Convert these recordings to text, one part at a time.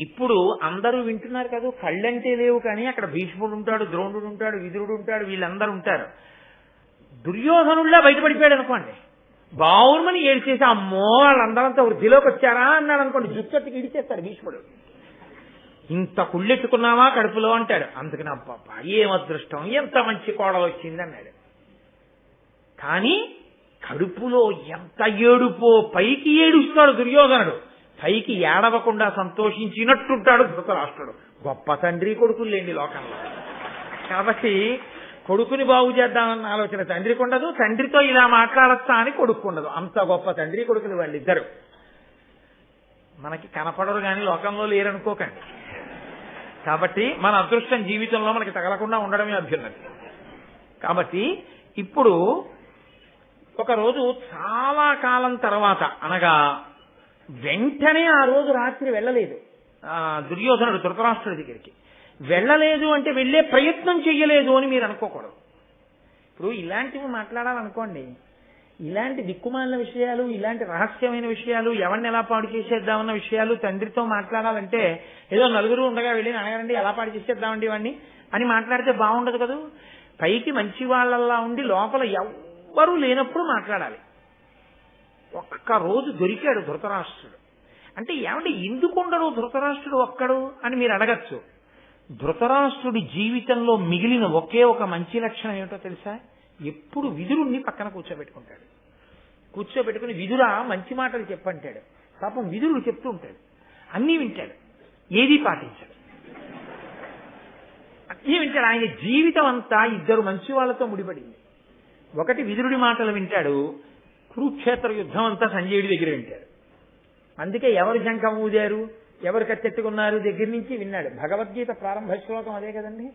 ఇప్పుడు అందరూ వింటున్నారు కదా కళ్ళంటే లేవు కానీ అక్కడ భీష్ముడు ఉంటాడు ద్రోణుడు ఉంటాడు విదురుడు ఉంటాడు వీళ్ళందరూ ఉంటారు. దుర్యోధనుల్లా బయటపడిపోయాడు అనుకోండి. బావురమని ఏడ్చేసి అమ్మో వాళ్ళందరంతా వృద్ధిలోకి వచ్చారా అన్నాడు అనుకోండి. జుట్టొట్టుకి ఇడిచేస్తాడు భీష్ముడు. ఇంత కుళ్ళెట్టుకున్నావా కడుపులో అంటాడు. అందుకని అబ్బాబ్బా ఏం అదృష్టం ఎంత మంచి కోడలు వచ్చింది అన్నాడు. కానీ కడుపులో ఎంత ఏడుపో పైకి ఏడుస్తాడు దుర్యోధనుడు. పైకి ఏడవకుండా సంతోషించినట్టుంటాడు ధృతరాష్ట్రుడు. గొప్ప తండ్రి కొడుకులు లేండి లోకంలో. కాబట్టి కొడుకుని బాగు చేద్దామన్న ఆలోచన తండ్రికి ఉండదు తండ్రితో ఇలా మాట్లాడచ్చా అని కొడుకు ఉండదు అంత గొప్ప తండ్రి కొడుకులు వాళ్ళిద్దరు. మనకి కనపడరు కానీ లోకంలో లేరనుకోకండి. కాబట్టి మన అదృష్టం జీవితంలో మనకి తగలకుండా ఉండడమే అభ్యున్నది కాబట్టి ఇప్పుడు ఒకరోజు చాలా కాలం తర్వాత అనగా వెంటనే ఆ రోజు రాత్రి వెళ్ళలేదు. ఆ, దుర్యోధనుడు ధృతరాష్ట్రుడి దగ్గరికి. వెళ్ళలేదు అంటే వెళ్ళే ప్రయత్నం చెయ్యలేదు అని మీరు అనుకోకూడదు. ఇప్పుడు ఇలాంటివి మాట్లాడాలనుకోండి ఇలాంటి దిక్కుమాలిన విషయాలు ఇలాంటి రహస్యమైన విషయాలు ఎవరిని ఎలా పాడు చేసేద్దామన్న విషయాలు తండ్రితో మాట్లాడాలంటే ఏదో నలుగురు ఉండగా వెళ్ళి అడగండి ఎలా పాడు చేసేద్దామండి వాడిని అని మాట్లాడితే బాగుండదు కదా? పైకి మంచి వాళ్ళల్లా ఉండి లోపల ఎవ్వరూ లేనప్పుడు మాట్లాడాలి. ఒక్క రోజు దొరికాడు ధృతరాష్ట్రుడు. అంటే ఏమంటే ఎందుకుండడు ధృతరాష్ట్రుడు ఒక్కడు అని మీరు అడగచ్చు. ధృతరాష్ట్రుడి జీవితంలో మిగిలిన ఒకే ఒక మంచి లక్షణం ఏమిటో తెలుసా? ఎప్పుడు విధురుణ్ణి పక్కన కూర్చోబెట్టుకుంటాడు. కూర్చోబెట్టుకుని విధురా మంచి మాటలు చెప్పంటాడు. పాపం విధురుడు చెప్తూ ఉంటాడు. అన్నీ వింటాడు. ఏది పాటించాడు. అన్నీ వింటాడు. ఆయన జీవితం అంతా ఇద్దరు మంచి వాళ్ళతో ముడిపడింది. ఒకటి విధురుడి మాటలు వింటాడు. కురుక్షేత్ర యుద్ధం అంతా సంజయుడి దగ్గర వింటారు అందుకే ఎవరు శంఖం ఊదారు? ఎవరు కత్తెట్టుకున్నారు దగ్గర నుంచి విన్నాడు. భగవద్గీత ప్రారంభ శ్లోకం అదే కదండి?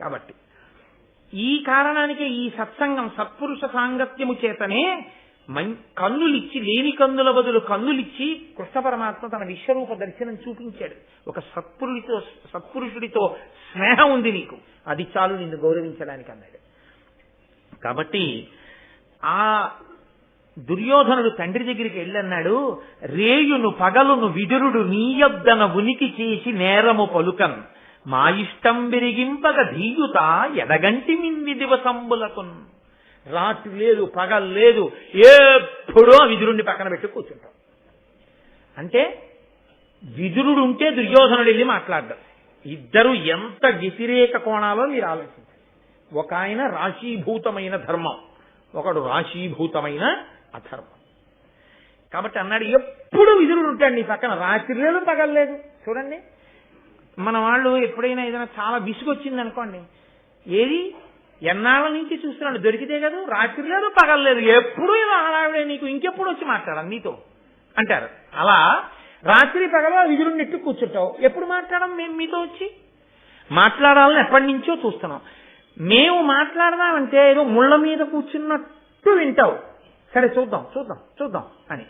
కాబట్టి ఈ కారణానికే ఈ సత్సంగం సత్పురుష సాంగత్యము చేతనే మం- కన్నులిచ్చి లేని కన్నుల బదులు కన్నులిచ్చి కృష్ణ పరమాత్మ తన విశ్వరూప దర్శనం చూపించాడు. ఒక సత్పురుడితో సత్పురుషుడితో స్నేహం ఉంది నీకు. అది చాలు నిన్ను గౌరవించడానికి అన్నాడు. కాబట్టి ఆ దుర్యోధనుడు తండ్రి దగ్గరికి వెళ్ళన్నాడు రేయును పగలును విదురుడు నీయబ్దన ఉనికి చేసి నేరము పలుకన్. మా ఇష్టం విరిగింపగ ధీయుత ఎడగంటి మింది దివసంబులకున్. రాత్రి లేదు పగలు లేదు ఎప్పుడో విదురుణ్ణి పక్కన పెట్టి కూర్చుంటాం. అంటే విదురుడు ఉంటే దుర్యోధనుడు వెళ్ళి మాట్లాడడం. ఇద్దరు ఎంత వ్యతిరేక కోణాలో మీరు ఆలోచించండి ఒక ఆయన రాశీభూతమైన ధర్మం ఒకడు రాశీభూతమైన అధర్మం. కాబట్టి అన్నాడు ఎప్పుడు విదురుడు ఉంటాడు నీ పక్కన? రాత్రి లేదు పగలలేదు. చూడండి. మన వాళ్ళు ఎప్పుడైనా ఏదైనా చాలా విసుగొచ్చింది అనుకోండి ఏది? ఎన్నాళ్ళ నుంచి చూస్తున్నాడు? దొరికితే కదా రాత్రి లేదు పగలలేదు. ఎప్పుడు ఇలా నీకు? ఇంకెప్పుడు వచ్చి మాట్లాడాలి నీతో? అంటారు. అలా రాత్రి పగల విధులు నెట్టు కూర్చుంటావు. ఎప్పుడు మాట్లాడడం మేము మీతో వచ్చి? మాట్లాడాలని ఎప్పటి నుంచో చూస్తున్నాం. మేము మాట్లాడదామంటే ఏదో ముళ్ళ మీద కూర్చున్నట్టు వింటావు. సరే చూద్దాం చూద్దాం చూద్దాం అని.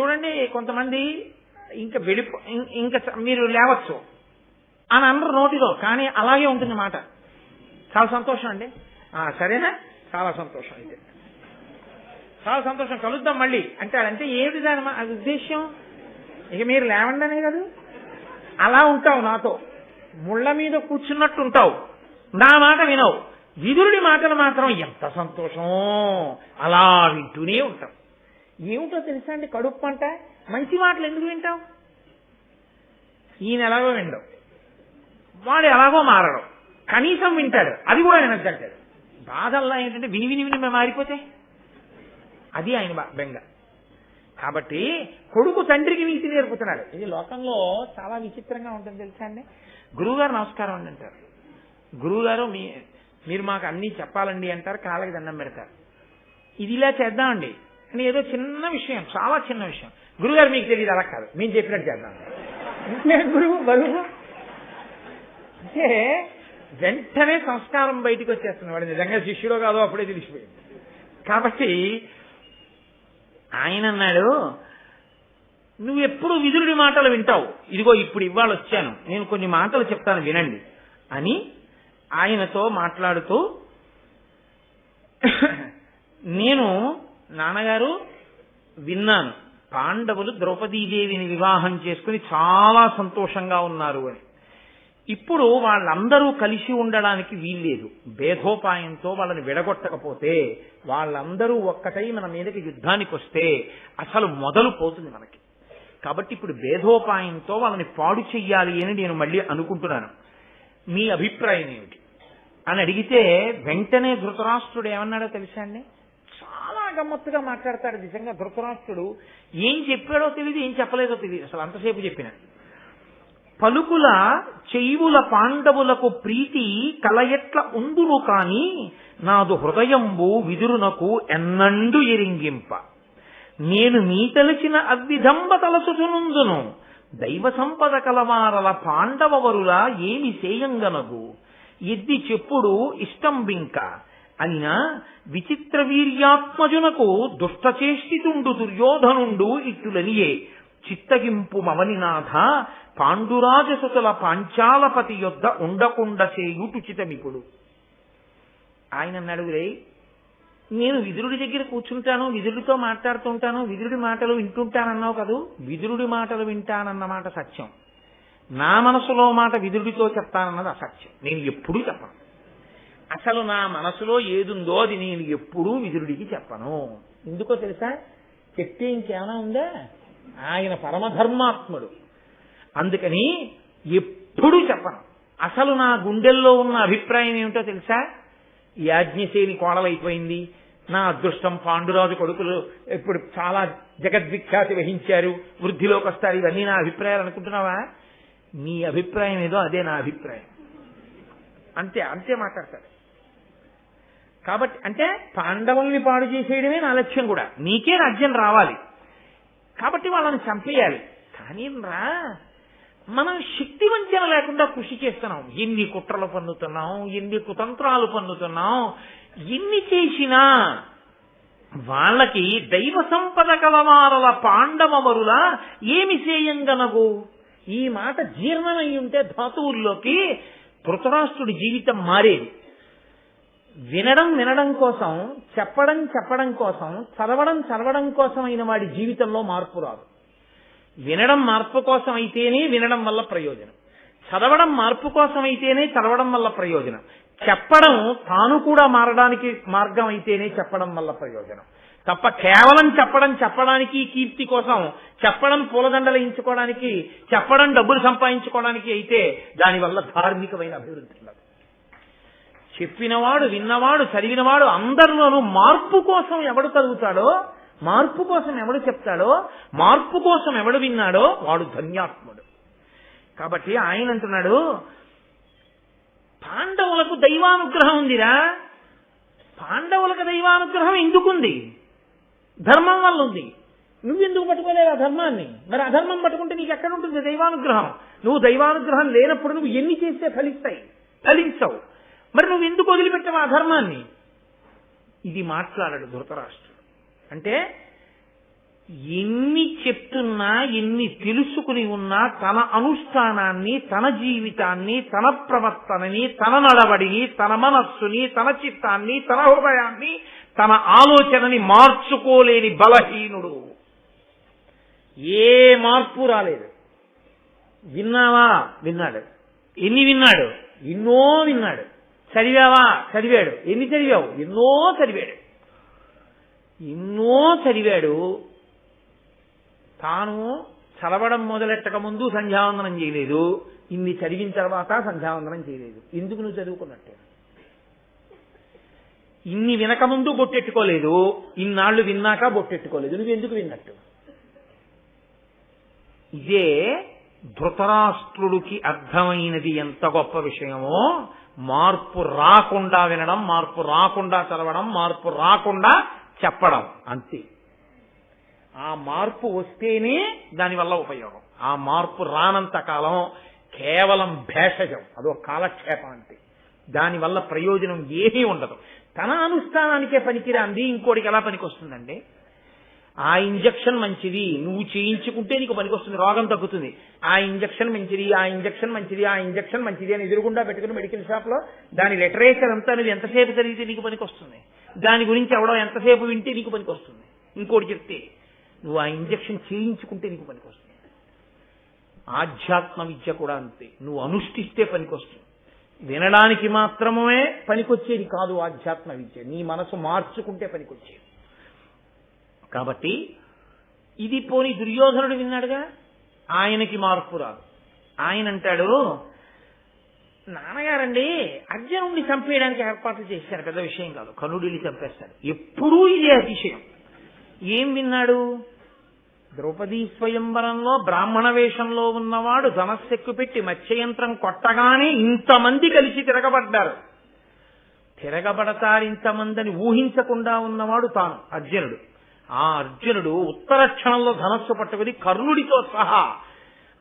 చూడండి కొంతమంది ఇంకా వెళ్ళిపో ఇంకా మీరు లేవచ్చు అని అందరూ నోటిలో కానీ అలాగే ఉంటుంది మాట. చాలా సంతోషం అండి. ఆ, సరేనా? చాలా సంతోషం అయితే. చాలా సంతోషం. కలుద్దాం మళ్ళీ. అంటే అంటే ఏది దాని అది ఉద్దేశ్యం? ఇక మీరు లేవండి అనే కదా. అలా ఉంటావు నాతో. ముళ్ళ మీద కూర్చున్నట్టు ఉంటావు. నా మాట వినవు. విదురుడి మాటలు మాత్రం ఎంత సంతోషం? అలా వింటూనే ఉంటాం. ఏమిటో తెలుసా అండి కడుపు పంట? మంచి మాటలు ఎందుకు వింటావు ఈయన ఎలాగో వినడం వాడు ఎలాగో మారడం. కనీసం వింటాడు. అది కూడా వినద్దంటాడు బాధల్లా ఏంటంటే విని విని విని మేము మారిపోతే? అది ఆయన బెంగ. కాబట్టి కొడుకు తండ్రికి నీతి నేర్పుతున్నాడు. ఇది లోకంలో చాలా విచిత్రంగా ఉంటుంది తెలుసా అండి? గురువుగారు నమస్కారం అండి అంటారు. గురువుగారు మీ మీరు మాకు అన్నీ చెప్పాలండి అంటారు కాళ్ళకి దండం పెడతారు. ఇది ఇలా చేద్దామండి. అని ఏదో చిన్న విషయం చాలా చిన్న విషయం. గురుగారు మీకు తెలియదు అలా కాదు. మేము చెప్పినట్టు చేద్దాం. గురువు బరువు అంటే వెంటనే సంస్కారం బయటికి వచ్చేస్తున్న వాడు నిజంగా శిష్యుడో కాదో అప్పుడే తెలిసిపోయింది. కాబట్టి ఆయన అన్నాడు నువ్వు ఎప్పుడు విదురుడి మాటలు వింటావు. ఇదిగో ఇప్పుడు ఇవాళ వచ్చాను. నేను కొన్ని మాటలు చెప్తాను వినండి అని ఆయనతో మాట్లాడుతూ నేను నాన్నగారు విన్నాను. పాండవులు ద్రౌపదీదేవిని వివాహం చేసుకుని చాలా సంతోషంగా ఉన్నారు అని. ఇప్పుడు వాళ్ళందరూ కలిసి ఉండడానికి వీల్లేదు. భేదోపాయంతో వాళ్ళని విడగొట్టకపోతే వాళ్ళందరూ ఒక్కటై మన మీదకి యుద్ధానికి వస్తే అసలు మొదలు పోతుంది మనకి. కాబట్టి ఇప్పుడు భేదోపాయంతో వాళ్ళని పాడు చెయ్యాలి అని నేను మళ్ళీ అనుకుంటున్నాను. మీ అభిప్రాయం ఏమిటి? అని అడిగితే వెంటనే ధృతరాష్ట్రుడు ఏమన్నాడో తెలుసా అండి? చాలా గమ్మత్తుగా మాట్లాడతాడు నిజంగా ధృతరాష్ట్రుడు. ఏం చెప్పాడో తెలియదు ఏం చెప్పలేదో తెలియదు అసలు అంతసేపు చెప్పిన. పలుకుల చెయ్యుల పాండవులకు ప్రీతి కలయట్ల ఉందును కాని నాదు హృదయంబు విదురునకు ఎన్నండు ఎరింగింప. నేను మీ తలచిన అవ్విధంబ తలసుచునుందును దైవ సంపద కలవారల పాండవవరుల ఏమి సేయంగనగు? ఎద్ది చెప్పుడు ఇష్టంబింక అయినా విచిత్ర వీర్యాత్మజునకు దుష్టచేష్టితుండు దుర్యోధనుండు ఇట్టులనియే. చిత్తగింపు మవనినాథ పాండురాజసుతుల పాంచాలపతి యొద్ద ఉండకుండ చేయుటుచితమిపుడు ఆయన నడుగురే నేను విదురుడి దగ్గర కూర్చుంటాను విదురుడితో మాట్లాడుతుంటాను విదురుడి మాటలు వింటుంటానన్నావు కదూ? విదురుడి మాటలు వింటానన్న మాట సత్యం. నా మనసులో మాట విదురుడితో చెప్తానన్నది అసత్యం. నేను ఎప్పుడూ చెప్పను. అసలు నా మనసులో ఏదుందో అది నేను ఎప్పుడూ విదురుడికి చెప్పను. ఎందుకో తెలుసా? చెప్తే ఇంకేమైనా ఉందా? ఆయన పరమధర్మాత్ముడు. అందుకని ఎప్పుడూ చెప్పను. అసలు నా గుండెల్లో ఉన్న అభిప్రాయం ఏమిటో తెలుసా? యాజ్ఞశేని కోడలైపోయింది నా అదృష్టం పాండురాజు కొడుకులు ఇప్పుడు చాలా జగద్విఖ్యాతి వహించారు. వృద్ధిలోకి వస్తారు. ఇవన్నీ నా అభిప్రాయాలు అనుకుంటున్నావా? నీ అభిప్రాయం ఏదో అదే నా అభిప్రాయం. అంతే అంతే మాట్లాడతాడు కాబట్టి అంటే పాండవుల్ని పాడు చేసేయడమే నా లక్ష్యం కూడా. నీకే రాజ్యం రావాలి. కాబట్టి వాళ్ళని చంపేయాలి. కానీ రా మనం శక్తి వంచన లేకుండా కృషి చేస్తున్నాం. ఎన్ని కుట్రలు పన్నుతున్నాం ఎన్ని కుతంత్రాలు పన్నుతున్నాం ఎన్ని చేసినా వాళ్ళకి దైవ సంపద కలవారల పాండవరుల ఏమి సేయంగనగు ఈ మాట జీర్ణమై ఉంటే ధాతువుల్లోకి ధృతరాష్ట్రుడి జీవితం మారేది. వినడం వినడం కోసం చెప్పడం చెప్పడం కోసం చదవడం చదవడం కోసం అయిన వాడి జీవితంలో మార్పు రాదు. వినడం మార్పు కోసం అయితేనే వినడం వల్ల ప్రయోజనం. చదవడం మార్పు కోసం అయితేనే చదవడం వల్ల ప్రయోజనం. చెప్పడం తాను కూడా మారడానికి మార్గం అయితేనే చెప్పడం వల్ల ప్రయోజనం. తప్ప కేవలం చెప్పడం చెప్పడానికి కీర్తి కోసం చెప్పడం పూలదండలు ఎంచుకోవడానికి చెప్పడం డబ్బులు సంపాదించుకోవడానికి అయితే దానివల్ల ధార్మికమైన అభివృద్ధి ఉండదు చెప్పినవాడు విన్నవాడు చదివినవాడు అందరిలోనూ మార్పు కోసం ఎవడు చదువుతాడో మార్పు కోసం ఎవడు చెప్తాడో మార్పు కోసం ఎవడు విన్నాడో వాడు ధన్యాత్ముడు. కాబట్టి ఆయన అంటున్నాడు పాండవులకు దైవానుగ్రహం ఉందిరా. పాండవులకు దైవానుగ్రహం ఎందుకుంది? ధర్మం వల్ల ఉంది. నువ్వెందుకు పట్టుకోలేవు ఆ ధర్మాన్ని? మరి అధర్మం పట్టుకుంటే నీకు ఎక్కడ ఉంటుంది దైవానుగ్రహం? నువ్వు దైవానుగ్రహం లేనప్పుడు నువ్వు ఎన్ని చేస్తే ఫలిస్తాయి? ఫలించవు. మరి నువ్వు ఎందుకు వదిలిపెట్టావు ఆ ధర్మాన్ని? ఇది మాట్లాడాడు ధృతరాష్ట్రుడు. అంటే ఎన్ని చెప్తున్నా ఎన్ని తెలుసుకుని ఉన్నా తన అనుష్ఠానాన్ని తన జీవితాన్ని తన ప్రవర్తనని తన నడవడిని తన మనస్సుని తన చిత్తాన్ని తన హృదయాన్ని తన ఆలోచనని మార్చుకోలేని బలహీనుడు. ఏ మార్పు రాలేదు. విన్నావా? విన్నాడు. ఎన్ని విన్నాడు? ఎన్నో విన్నాడు. చదివావా? చదివాడు. ఎన్ని చదివావు? ఎన్నో చదివాడు. ఎన్నో చదివాడు. తాను చదవడం మొదలెట్టక ముందు సంధ్యావందనం చేయలేదు. ఇన్ని చదివిన తర్వాత సంధ్యావందనం చేయలేదు. ఎందుకు నువ్వు చదువుకున్నట్టే? ఇన్ని వినకముందు బొట్టెట్టుకోలేదు ఇన్నాళ్ళు విన్నాక బొట్టెట్టుకోలేదు. నువ్వెందుకు విన్నట్టు? ఇదే ధృతరాష్ట్రుడికి అర్థమైనది ఎంత గొప్ప విషయమో మార్పు రాకుండా వినడం మార్పు రాకుండా చదవడం మార్పు రాకుండా చెప్పడం అంతే. ఆ మార్పు వస్తేనే దానివల్ల ఉపయోగం. ఆ మార్పు రానంత కాలం కేవలం భేషజం అదో కాలక్షేపం అంతే. దానివల్ల ప్రయోజనం ఏమీ ఉండదు. తన అనుష్ఠానానికే పనికిరాంది ఇంకోటికి ఎలా పనికొస్తుందండి? ఆ ఇంజక్షన్ మంచిది నువ్వు చేయించుకుంటే నీకు పనికొస్తుంది రోగం తగ్గుతుంది. ఆ ఇంజక్షన్ మంచిది ఆ ఇంజక్షన్ మంచిది ఆ ఇంజక్షన్ మంచిది అని ఎదురుగుండా పెట్టుకుని మెడికల్ షాప్లో దాని లిటరేచర్ అంతా నువ్వు ఎంతసేపు చదివితే నీకు పనికొస్తుంది? దాని గురించి ఎవడో ఎంతసేపు వింటే నీకు పనికొస్తుంది? ఇంకోటి చెప్తే నువ్వు ఆ ఇంజెక్షన్ చేయించుకుంటే నీకు పనికొస్తుంది. ఆధ్యాత్మ విద్య కూడా అంతే. నువ్వు అనుష్ఠిస్తే పనికొస్తుంది. వినడానికి మాత్రమే పనికొచ్చేది కాదు ఆధ్యాత్మ విద్య. నీ మనసు మార్చుకుంటే పనికొచ్చేది. కాబట్టి ఇది పోని దుర్యోధనుడు విన్నాడుగా? ఆయనకి మార్పు రాదు. ఆయన అంటాడు నాన్నగారండి అర్జునుడిని చంపేయడానికి ఏర్పాట్లు చేశారు. పెద్ద విషయం కాదు. కనుడిని చంపేస్తారు. ఎప్పుడూ ఇదే అతిశయం. ఏం విన్నాడు? ద్రౌపదీ స్వయంవరంలో బ్రాహ్మణ వేషంలో ఉన్నవాడు ధనస్సెక్కు పెట్టి మత్స్యయంత్రం కొట్టగానే ఇంతమంది కలిసి తిరగబడ్డారు. తిరగబడతారు ఇంతమందని ఊహించకుండా ఉన్నవాడు తాను అర్జునుడు. ఆ అర్జునుడు ఉత్తర క్షణంలో ధనస్సు పట్టుకుని కర్ణుడితో సహా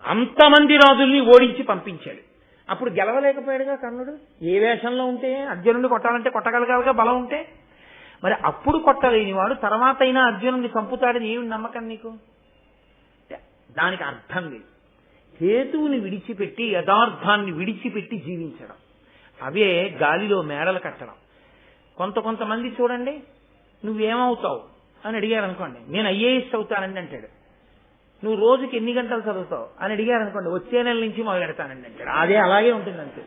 అంతమంది రాజుల్ని ఓడించి పంపించాడు. అప్పుడు గెలవలేకపోయాడుగా కర్ణుడు? ఏ వేషంలో ఉంటే? అర్జునుడిని కొట్టాలంటే కొట్టగలగాలిగా బలం ఉంటే? మరి అప్పుడు కొట్టలేని వాడు తర్వాత అయినా అర్జునుడిని చంపుతాడని ఏమి నమ్మకం నీకు? దానికి అర్థం లేదు. హేతువుని విడిచిపెట్టి యథార్థాన్ని విడిచిపెట్టి జీవించడం. అవే గాలిలో మేడలు కట్టడం. కొంత కొంతమంది చూడండి నువ్వేమవుతావు అని అడిగారు అనుకోండి నేను ఐఏఎస్ అవుతానండి అంటాడు. నువ్వు రోజుకి ఎన్ని గంటలు చదువుతావు అని అడిగారు అనుకోండి వచ్చే నెల నుంచి మొదలు పెడతానండి అంటాడు. అదే అలాగే ఉంటుంది అంతే.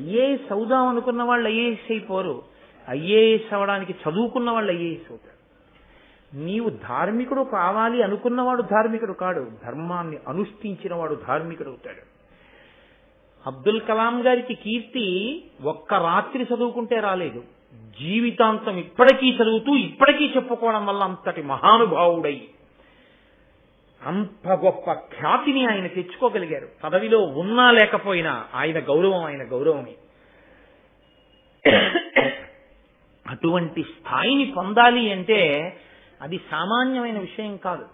ఐఏఎస్ అవుదాం అనుకున్న వాళ్ళు ఐఏఎస్ అయిపోరు. ఐఏఎస్ అవడానికి చదువుకున్న వాళ్ళు ఐఏఎస్ అవుతారు. నీవు ధార్మికుడు కావాలి అనుకున్నవాడు ధార్మికుడు కాడు. ధర్మాన్ని అనుష్ఠించిన వాడు ధార్మికుడు అవుతాడు. అబ్దుల్ కలాం గారికి కీర్తి ఒక్క రాత్రి చదువుకుంటే రాలేదు. జీవితాంతం ఇప్పటికీ చదువుతూ ఇప్పటికీ చెప్పుకోవడం వల్ల అంతటి మహానుభావుడై అంత గొప్ప ఖ్యాతిని ఆయన తెచ్చుకోగలిగారు. పదవిలో ఉన్నా లేకపోయినా ఆయన గౌరవం ఆయన గౌరవమే. అటువంటి స్థాయిని పొందాలి అంటే అది సామాన్యమైన విషయం కాదు.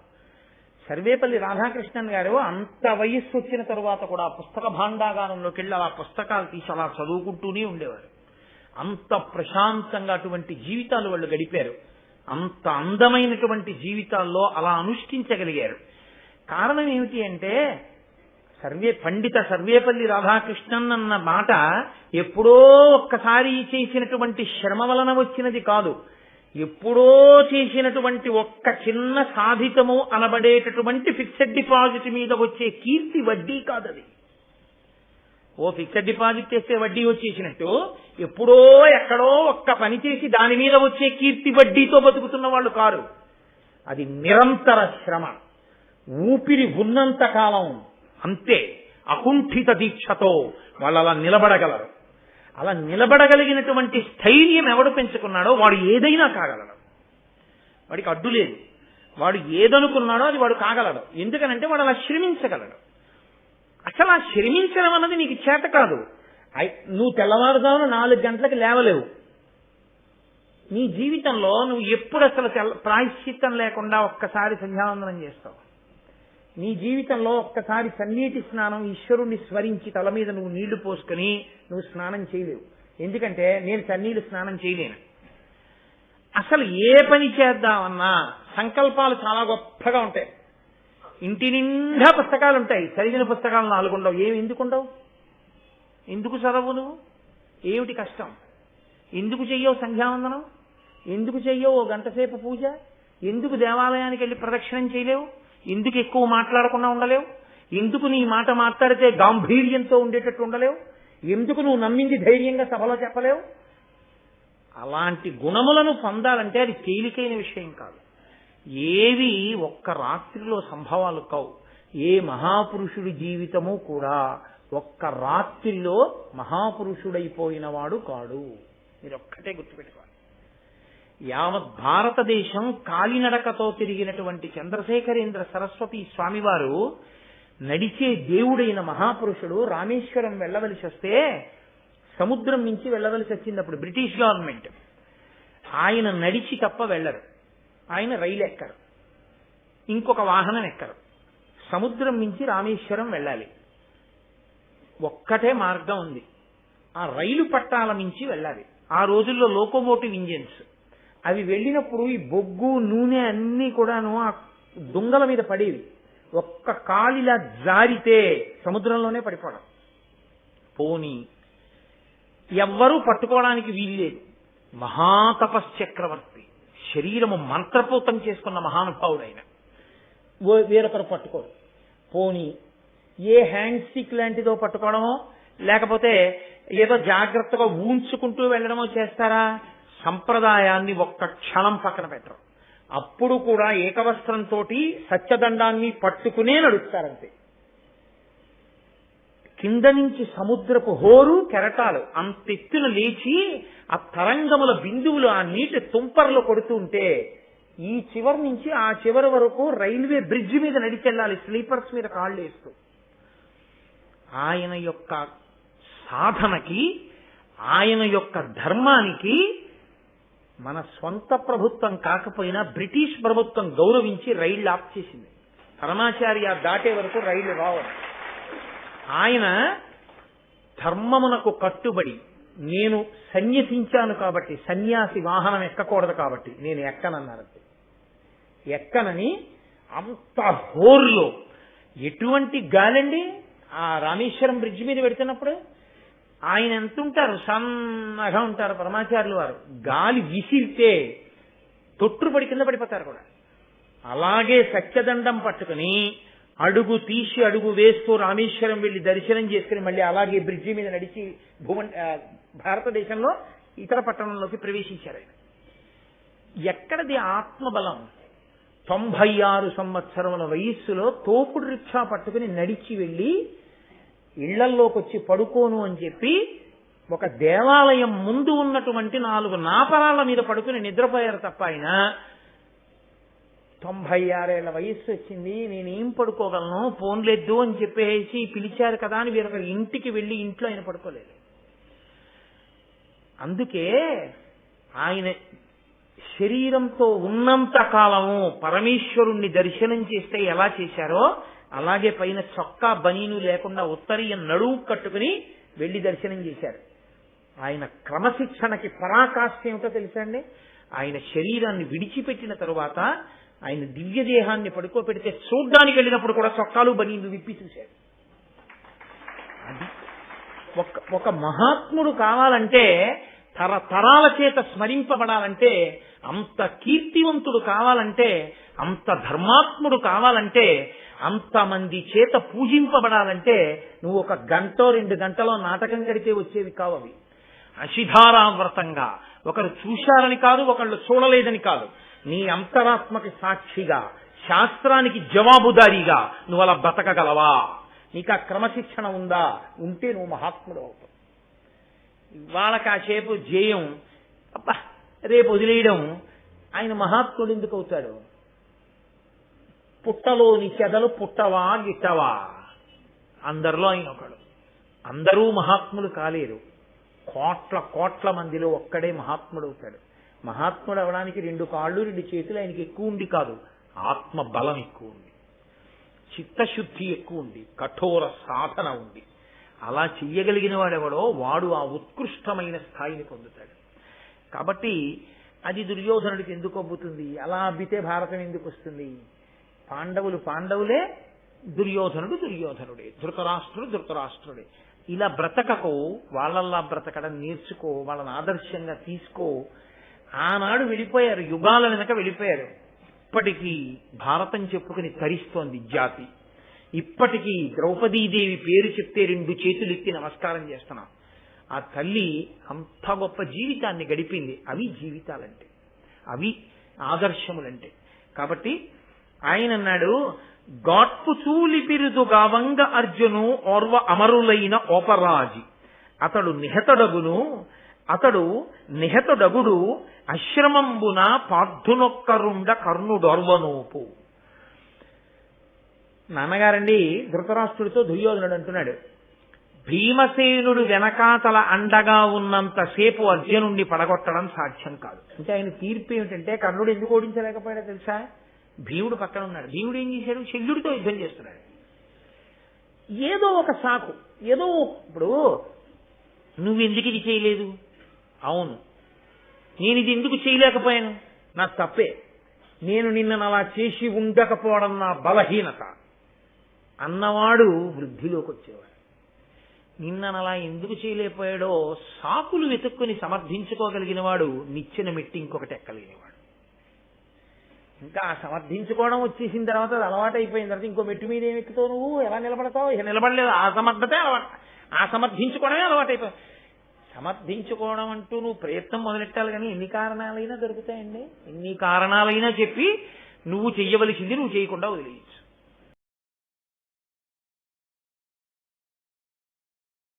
సర్వేపల్లి రాధాకృష్ణన్ గారు అంత వయస్సు వచ్చిన తరువాత కూడా పుస్తక భాండాగారంలోకి వెళ్ళి అలా పుస్తకాలు తీసి అలా చదువుకుంటూనే ఉండేవారు. అంత ప్రశాంతంగా అటువంటి జీవితాలు వాళ్ళు గడిపారు. అంత అందమైనటువంటి జీవితాల్లో అలా అనుష్ఠించగలిగారు. కారణం ఏమిటి అంటే సర్వే పండిత సర్వేపల్లి రాధాకృష్ణన్ అన్న మాట ఎప్పుడో ఒక్కసారి చేసినటువంటి శ్రమ వలన వచ్చినది కాదు. ఎప్పుడో చేసినటువంటి ఒక్క చిన్న సాధితము అనబడేటటువంటి ఫిక్స్డ్ డిపాజిట్ మీద వచ్చే కీర్తి వడ్డీ కాదది. ఓ ఫిక్స్డ్ డిపాజిట్ చేస్తే వడ్డీ వచ్చేసినట్టు ఎప్పుడో ఎక్కడో ఒక్క పని చేసి దాని మీద వచ్చే కీర్తి వడ్డీతో బతుకుతున్న వాళ్ళు కారు. అది నిరంతర శ్రమ. ఊపిరి ఉన్నంత కాలం అంతే అకుంఠిత దీక్షతో వాళ్ళు అలా నిలబడగలరు. అలా నిలబడగలిగినటువంటి స్థైర్యం ఎవడు పెంచుకున్నాడో వాడు ఏదైనా కాగలడు. వాడికి అడ్డు లేదు. వాడు ఏదనుకున్నాడో అది వాడు కాగలడు. ఎందుకనంటే వాడు అలా శ్రమించగలడు. అసలు ఆ శ్రమించడం అన్నది నీకు చేత కాదు. ఐ- నువ్వు తెల్లవారుజామున నాలుగు గంటలకు లేవలేవు. నీ జీవితంలో నువ్వు ఎప్పుడు అసలు ప్రాయశ్చిత్తం లేకుండా ఒక్కసారి సంధ్యావందనం చేస్తావు. నీ జీవితంలో ఒక్కసారి సన్నీటి స్నానం ఈశ్వరుణ్ణి స్మరించి తల మీద నువ్వు నీళ్ళు పోసుకుని నువ్వు స్నానం చేయలేవు. ఎందుకంటే నేను సన్నీళ్ళు స్నానం చేయలేను. అసలు ఏ పని చేద్దామన్నా సంకల్పాలు చాలా గొప్పగా ఉంటాయి. ఇంటి నిండా పుస్తకాలు ఉంటాయి. చదివిన పుస్తకాలు నాలుగు ఉండవు. ఏమి ఎందుకుండవు ఎందుకు చదవు నువ్వు? ఏమిటి కష్టం? ఎందుకు చెయ్యవు సంధ్యావందనం? ఎందుకు చెయ్యవు ఓ గంటసేపు పూజ? ఎందుకు దేవాలయానికి వెళ్ళి ప్రదక్షిణం చేయలేవు? ఎందుకు ఎక్కువ మాట్లాడకుండా ఉండలేవు. ఎందుకు నీ మాట మాట్లాడితే గాంభీర్యంతో ఉండేటట్టు ఉండలేవు. ఎందుకు నువ్వు నమ్మింది ధైర్యంగా సభలో చెప్పలేవు. అలాంటి గుణములను పొందాలంటే అది తేలికైన విషయం కాదు. ఏవి ఒక్క రాత్రిలో సంభవాలు కావు. ఏ మహాపురుషుడి జీవితము కూడా ఒక్క రాత్రిలో మహాపురుషుడైపోయిన వాడు కాడు. మీరు ఒక్కటే గుర్తుపెట్టుకో యావత్ భారతదేశం కాలినడకతో తిరిగినటువంటి చంద్రశేఖరేంద్ర సరస్వతి స్వామివారు నడిచే దేవుడైన మహాపురుషుడు రామేశ్వరం వెళ్ళవలసి వస్తే సముద్రం నుంచి వెళ్ళవలసి వచ్చింది అప్పుడు బ్రిటిష్ గవర్నమెంట్. ఆయన నడిచి తప్ప వెళ్ళరు. ఆయన రైలు ఎక్కరు. ఇంకొక వాహనం ఎక్కరు. సముద్రం నుంచి రామేశ్వరం వెళ్ళాలి. ఒక్కటే మార్గం ఉంది. ఆ రైలు పట్టాల నుంచి వెళ్ళాలి. ఆ రోజుల్లో లోకోమోటివ్ ఇంజిన్స్. అవి వెళ్ళినప్పుడు ఈ బొగ్గు నూనె అన్నీ కూడాను ఆ దుంగల మీద పడేవి. ఒక్క కాలిలా జారితే సముద్రంలోనే పడిపోవడం. పోని ఎవ్వరూ పట్టుకోవడానికి వీల్లేదు మహాతపశ్చక్రవర్తి శరీరము మంత్రపూతం చేసుకున్న మహానుభావుడైన. వేరొకరు పట్టుకోడు. పోని ఏ హ్యాండ్ స్టిక్ లాంటిదో పట్టుకోవడమో లేకపోతే ఏదో జాగ్రత్తగా ఊంచుకుంటూ వెళ్ళడమో చేస్తారా? సంప్రదాయాన్ని ఒక్క క్షణం పక్కన పెట్టరు. అప్పుడు కూడా ఏకవస్త్రంతో సత్యదండాన్ని పట్టుకునే నడుస్తారంతే. కింద నుంచి సముద్రపు హోరు కెరటాలు అంతెత్తున లేచి ఆ తరంగముల బిందువులు ఆ నీటి తుంపర్లు కొడుతూ ఉంటే ఈ చివరి నుంచి ఆ చివరి వరకు రైల్వే బ్రిడ్జ్ మీద నడిచెళ్ళాలి స్లీపర్స్ మీద కాళ్ళు వేస్తూ. ఆయన యొక్క సాధనకి ఆయన యొక్క ధర్మానికి మన స్వంత ప్రభుత్వం కాకపోయినా బ్రిటిష్ ప్రభుత్వం గౌరవించి రైళ్ళు ఆఫ్ చేసింది. పరమాచార్య దాటే వరకు రైళ్ళు రావడం ఆయన ధర్మమునకు కట్టుబడి నేను సన్యసించాను కాబట్టి సన్యాసి వాహనం ఎక్కకూడదు కాబట్టి నేను ఎక్కనన్నారు. ఎక్కనని అంత హోర్లో ఎటువంటి గాలండి? ఆ రామేశ్వరం బ్రిడ్జ్ మీద పెడుతున్నప్పుడు ఆయన ఎంత ఉంటారు? సన్నగా ఉంటారు పరమాచార్యులు వారు. గాలి విసిరితే తొట్టుపడి కింద పడిపోతారు కూడా. అలాగే సత్యదండం పట్టుకుని అడుగు తీసి అడుగు వేస్తూ రామేశ్వరం వెళ్ళి దర్శనం చేసుకుని మళ్ళీ అలాగే బ్రిడ్జి మీద నడిచి భువన్ భారతదేశంలో ఇతర పట్టణంలోకి ప్రవేశించారు ఆయన. ఎక్కడది ఆత్మబలం? తొంభై ఆరు సంవత్సరముల వయస్సులో తోపుడు రిక్షా పట్టుకుని నడిచి వెళ్ళి ఇళ్ళల్లోకి వచ్చి పడుకోను అని చెప్పి ఒక దేవాలయం ముందు ఉన్నటువంటి నాలుగు నాపరాల మీద పడుకుని నిద్రపోయారు తప్ప ఆయన. తొంభై ఆరేళ్ళ వయస్సు వచ్చింది నేనేం పడుకోగలను ఫోన్లేదు అని చెప్పేసి పిలిచారు కదా అని వీరొకరి ఇంటికి వెళ్ళి ఇంట్లో ఆయన పడుకోలేదు. అందుకే ఆయన శరీరంతో ఉన్నంత కాలము పరమేశ్వరుణ్ణి దర్శనం చేస్తే ఎలా చేశారో అలాగే పైన చొక్కా బనీను లేకుండా ఉత్తరీయ నడువు కట్టుకుని వెళ్ళి దర్శనం చేశారు. ఆయన క్రమశిక్షణకి పరాకాష్ఠ ఏమిటో తెలుసా అండి? ఆయన శరీరాన్ని విడిచిపెట్టిన తరువాత ఆయన దివ్య దేహాన్ని పడుకోబెడితే చూడ్డానికి వెళ్ళినప్పుడు కూడా చొక్కాలు బనీలు విప్పి చూశారు. అది ఒక ఒక మహాత్ముడు కావాలంటే తరతరాల చేత స్మరింపబడాలంటే అంత కీర్తివంతుడు కావాలంటే అంత ధర్మాత్ముడు కావాలంటే అంతమంది చేత పూజింపబడాలంటే నువ్వు ఒక గంటో రెండు గంటలో నాటకం కడితే వచ్చేవి కావు అవి. అశిధారావ్రతంగా ఒకరు చూశారని కాదు ఒకళ్ళు చూడలేదని కాదు. నీ అంతరాత్మకి సాక్షిగా శాస్త్రానికి జవాబుదారీగా నువ్వు అలా బ్రతకగలవా? నీకు ఆ క్రమశిక్షణ ఉందా? ఉంటే నువ్వు మహాత్ముడు అవుతావు. ఇవాళ కాసేపు జయం. అబ్బా రేపు వదిలేయడం. ఆయన మహాత్ముడు ఎందుకు అవుతాడు? పుట్టలోని చెదలు పుట్టవా గిట్టవా అందరిలో ఆయన ఒకడు. అందరూ మహాత్ములు కాలేరు. కోట్ల కోట్ల మందిలో ఒక్కడే మహాత్ముడు అవుతాడు. మహాత్ముడు అవడానికి రెండు కాళ్ళు రెండు చేతులు ఆయనకి ఎక్కువ ఉండి కాదు. ఆత్మ బలం ఎక్కువ ఉంది చిత్తశుద్ధి ఎక్కువ ఉంది కఠోర సాధన ఉంది అలా చెయ్యగలిగిన వాడెవడో వాడు ఆ ఉత్కృష్టమైన స్థాయిని పొందుతాడు. కాబట్టి అది దుర్యోధనుడికి ఎందుకు అబ్బుతుంది? అలా అబ్బితే భారతం ఎందుకు వస్తుంది? పాండవులు పాండవులే దుర్యోధనుడు దుర్యోధనుడే ధృతరాష్ట్రుడు ధృతరాష్ట్రుడే. ఇలా బ్రతకకు వాళ్ళల్లా బ్రతకడం నేర్చుకో వాళ్ళని ఆదర్శంగా తీసుకో. ఆనాడు వెళ్ళిపోయారు యుగాల వెనక వెళ్ళిపోయారు. ఇప్పటికీ భారతం చెప్పుకుని తరిస్తోంది జాతి. ఇప్పటికీ ద్రౌపదీదేవి పేరు చెప్తే రెండు చేతులు ఎత్తి నమస్కారం చేస్తున్నాం. ఆ తల్లి అంత గొప్ప జీవితాన్ని గడిపింది. అవి జీవితాలంటే అవి ఆదర్శములంటే. కాబట్టి ఆయన అన్నాడు గాట్పు చూలి గావంగ అర్జును ఓర్వ అమరులైన ఓపరాజి. అతడు నిహతడగును అతడు నిహతడగుడు అశ్రమంబున పార్థునొక్కరుండ కర్ణుడొర్వనోపు. నాన్నగారండి ధృతరాష్ట్రుడితో దుర్యోధనుడు అంటున్నాడు భీమసేనుడు వెనకాతల అండగా ఉన్నంతసేపు అర్జునుణ్ణి పడగొట్టడం సాధ్యం కాదు. అంటే ఆయన తీర్పు ఏమిటంటే కర్ణుడు ఎందుకు ఓడించలేకపోయాడో తెలుసా? భీముడు పక్కన ఉన్నాడు. భీముడు ఏం చేశాడు? శల్యుడితో యుద్ధం చేస్తున్నాడు. ఏదో ఒక సాకు ఏదో ఇప్పుడు నువ్వు ఎందుకు ఇది చేయలేదు? అవును. నేను ఇది ఎందుకు చేయలేకపోయాను? నా తప్పే. నేను నిన్న అలా చేసి ఉండకపోవడం నా బలహీనత. అన్నవాడు వృద్ధిలోకి వచ్చేవాడు. నిన్న అలా ఎందుకు చేయలేకపోయాడో సాకులు వెతుక్కుని సమర్థించుకోగలిగిన వాడు నిచ్చెన మెట్టి ఇంకొకటి ఎక్కలేనివాడు. ఇంకా సమర్థించుకోవడం వచ్చేసిన తర్వాత అది అలవాటు తర్వాత ఇంకో మెట్టు మీద ఏమి ఎక్కుతావు నువ్వు? ఎలా నిలబడతావు? ఇక నిలబడలేదు. అసమర్థతే అలవాటు. ఆ సమర్థించుకోవడమే అలవాటు సమర్థించుకోవడం అంటూ నువ్వు ప్రయత్నం మొదలెట్టాలి కానీ ఎన్ని కారణాలైనా దొరుకుతాయండి. ఎన్ని కారణాలైనా చెప్పి నువ్వు చెయ్యవలసింది నువ్వు చేయకుండా వదిలేయచ్చు.